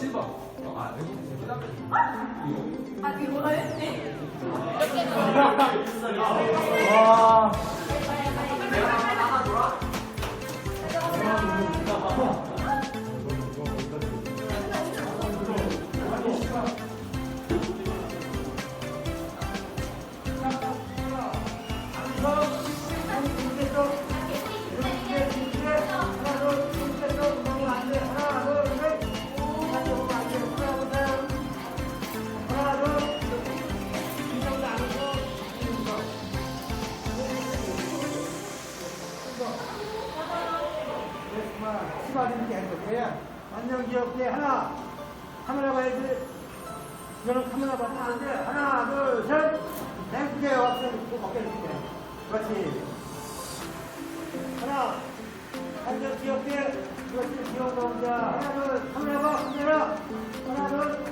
아, 이거. 해? 와. 시바리는 게 아니고 그냥 완전 귀엽게. 하나. 카메라 봐야지 이거는 카메라 봐도 안 돼. 하나 둘 셋. 땡크게 왔어 어깨 이렇게. 그렇지. 하나. 완전 귀엽게. 그렇지. 귀여운 동자. 하나 둘. 카메라 봐. 카메라. 하나 둘.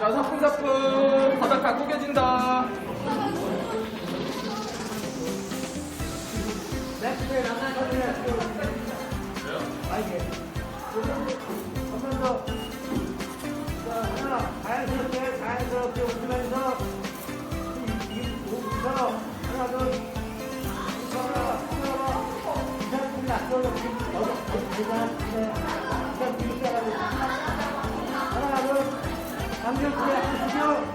자, 사뿐사뿐. 바닥 다 구겨진다. 땡크게 남자들이 아 이게 한번 더 자, 하나 자연스럽게 자연스럽게 웃으면서 이- 이 웃어 하나 둘 웃어라 웃어라 이사람들이 낯설어 지금 어디 대단한데 이사람 이렇게 해가지고 하나 둘 남편 그래 하시죠 하나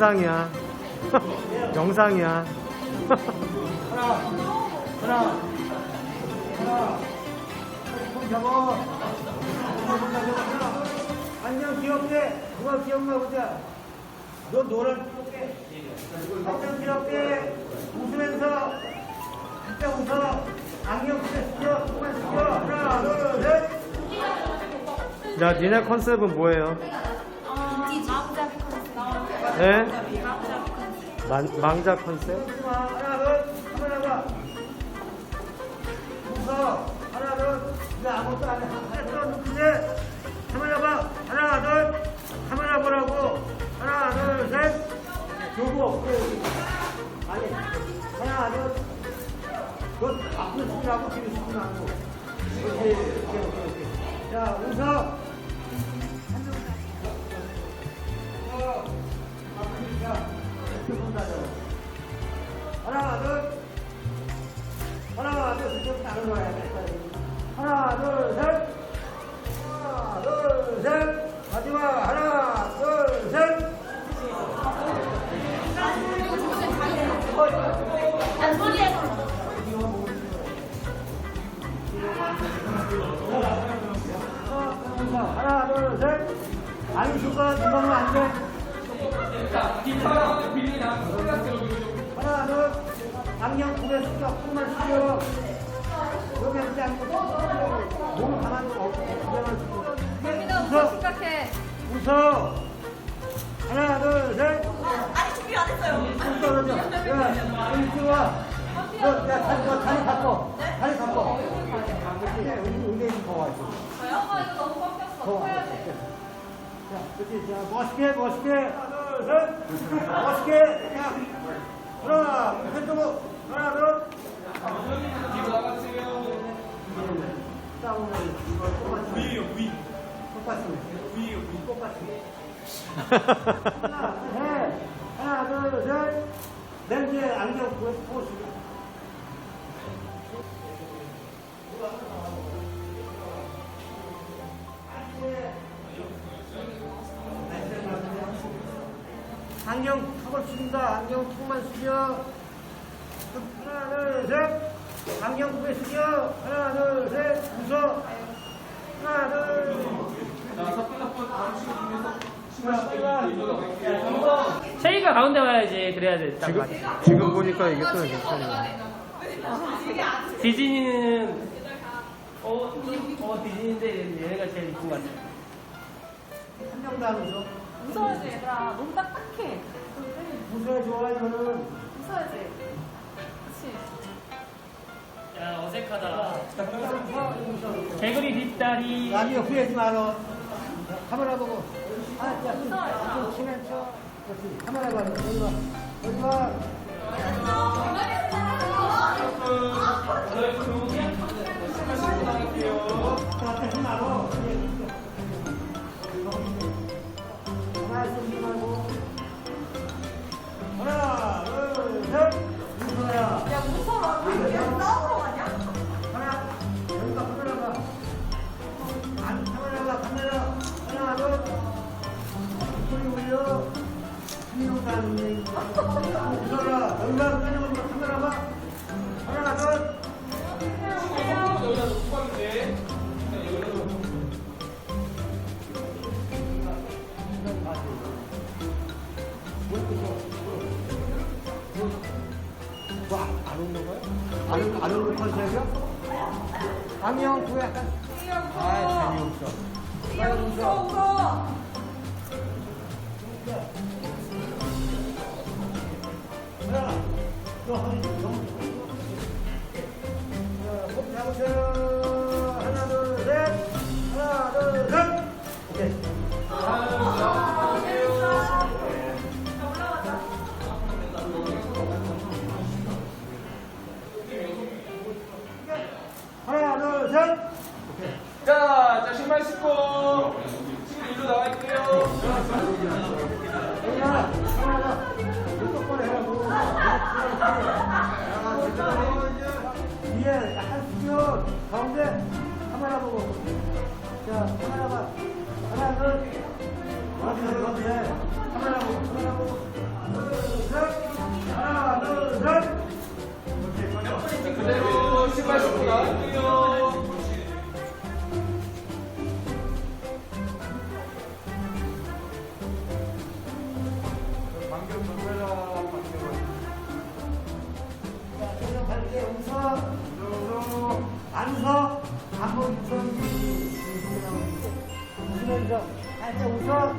영상이야. 영상이야. 하나, 하나, 하나, 손 잡아. 손 잡아. 안녕 귀엽게. 누가 귀엽나 보자. 너 노란 귀엽게. 안녕 귀엽게. 웃으면서. 진짜 웃어. 안경 쓰여. 정말 쓰여. 하나, 둘, 셋. 야, 니네 컨셉은 뭐예요? 빈티지. 망자 컨셉. 네? 만, 망자 컨셉? 하나, 둘. 카메라 봐. 웃어. 하나, 둘. 이제 아무것도 안 해. 하나, 둘, 셋. 카메라 봐. 하나, 둘. 카메라 보라고. 하나, 둘, 셋. 교보. 아니. 하나, 둘. 그 앞으로 숨기라고 뒤로. 그렇지. 이렇게, 이렇게, 이렇게. 자. 웃어. 저. 하나, 둘. 하나, 둘, 셋. 다른 거 해야 돼. 하나, 둘, 셋. 하나, 둘, 셋. 마지막. 하나, 둘, 셋. 하나, 둘, 셋. 아니, 누가, 누가 하면 안 돼. 하나, 둘. 안경 구에 숙여. 숨만 쉬어. 여기 앉지 않고. 몸을 가만히 없고. 여기다 웃어. 웃어. 하나, 둘, 셋. 아니, 준비 안 했어요. 손 떨어져. 야, 이리 와. 너, 야, 다리, 너 다리 바꿔. 다리 바꿔. 그렇지. 은혜이 더 와. 있어. 저요? 아, 이거 너무 꺾였어. 더 와. 커야지. 자, 그렇지. 자, 멋있게, 멋있게. 하나, 둘, 셋. 멋있게. 자, 하나, 왼쪽으로. 하나, 둘. 싸움을 이거 똑같이. 위요, 위. 똑같이. 위요, 위. 똑같이. 하나, 셋. 하나, 둘, 셋. 렌즈에 안경 보시고 안경 턱을 숙인다. 안경 턱만 숙여. 하나, 둘, 셋. 안경 고개 숙여. 하나, 둘, 셋. 웃어. 하나, 둘. 쉐이가 가운데 와야지 그래야 돼. 딱 지금, 맞지. 지금 보니까 이게 또 괜찮네. 디즈니는 어, 어 디즈니인데 얘네가 제일 이쁜 것 같아. 한 명도 안 웃어. 웃어야지 얘들아. 너무 딱딱해. 웃어야 좋아, 이거는. 웃어야지. 그치. 야 어색하다. 개구리 뒷다리. 남이 옆에 하지 마라. 카메라 보고. 아, 야, 웃어요. 좀 치면 쳐. 그렇지. 카메라 봐. 여기 봐. 여기 봐. 하지 안, 웃- 안 웃는 컨셉이야? 아미형, 그거 약간. 아, 재미없어. 웃어. 가운데 카메라 보고. 자, 카메라 봐. 하나, 둘. 어디 해. 카메라 보고, 카메라 보고. 웃어. 한번 웃어. 웃으면서 살짝 웃어.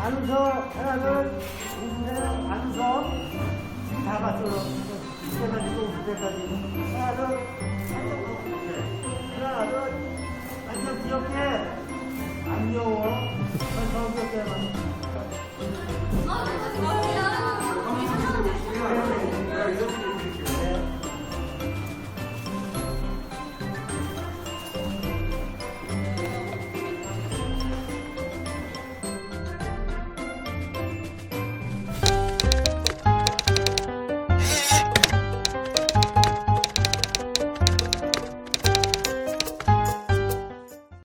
안 웃어. 하나, 둘. 웃으면 안 웃어. 지금 다 봤어. 웃을 때까지 또 웃을 때까지. 하나, 둘. 살짝 웃어.